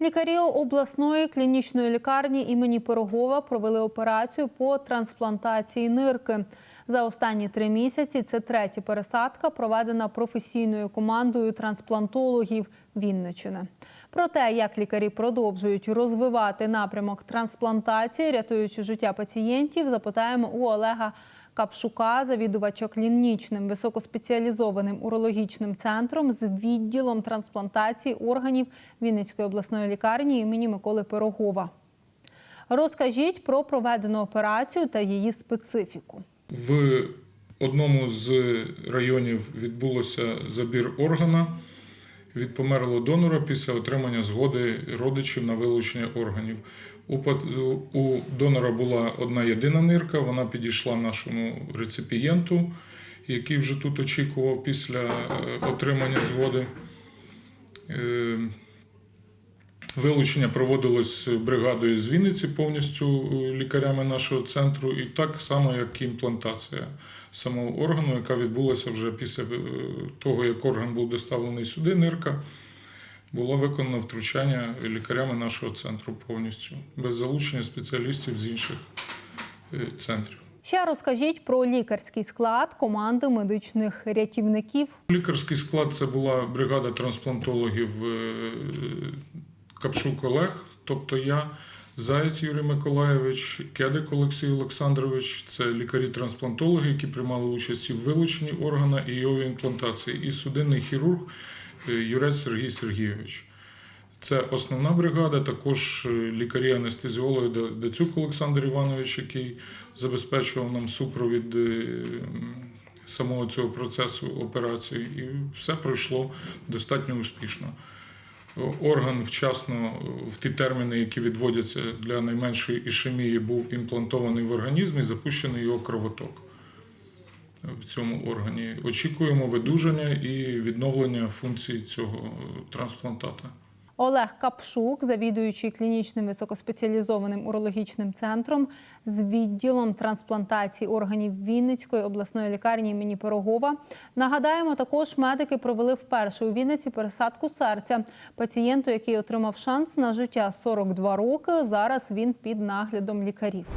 Лікарі обласної клінічної лікарні імені Пирогова провели операцію по трансплантації нирки. За останні три місяці це третя пересадка, проведена професійною командою трансплантологів Вінничини. Про те, як лікарі продовжують розвивати напрямок трансплантації, рятуючи життя пацієнтів, запитаємо у Олега Капшука, завідувача клінічним високоспеціалізованим урологічним центром з відділом трансплантації органів Вінницької обласної лікарні імені Миколи Пирогова. Розкажіть про проведену операцію та її специфіку. В одному з районів відбулося забір органа від померлого донора після отримання згоди родичів на вилучення органів. У донора була одна єдина нирка, вона підійшла нашому реципієнту, який вже тут очікував після е, отримання згоди. Вилучення проводилось бригадою з Вінниці повністю е, лікарями нашого центру, і так само, як і імплантація самого органу, яка відбулася вже після е, того, як орган був доставлений сюди, нирка, було виконано втручання лікарями нашого центру повністю, без залучення спеціалістів з інших е, центрів. Ще розкажіть про лікарський склад команди медичних рятівників. Лікарський склад це була бригада трансплантологів Капшук Олег, тобто я, Заєць Юрій Миколайович, Кедик Олексій Олександрович. Це лікарі-трансплантологи, які приймали участь в вилученні органа і його імплантації, і судинний хірург е, Юрець Сергій Сергійович. Це основна бригада, також е, лікарі-анестезіологи Дацюк Олександр Іванович, який забезпечував нам супровід е, самого цього процесу операції, і все пройшло достатньо успішно. Орган вчасно в ті терміни, які відводяться для найменшої ішемії, був імплантований в організм і запущений його кровоток в цьому органі. Очікуємо видужання і відновлення функції цього трансплантата. Олег Капшук, завідуючий клінічним високоспеціалізованим урологічним центром з відділом трансплантації органів Вінницької обласної лікарні імені Пирогова. Нагадаємо, також медики провели вперше у Вінниці пересадку серця. Пацієнту, який отримав шанс на життя 42 роки, зараз він під наглядом лікарів.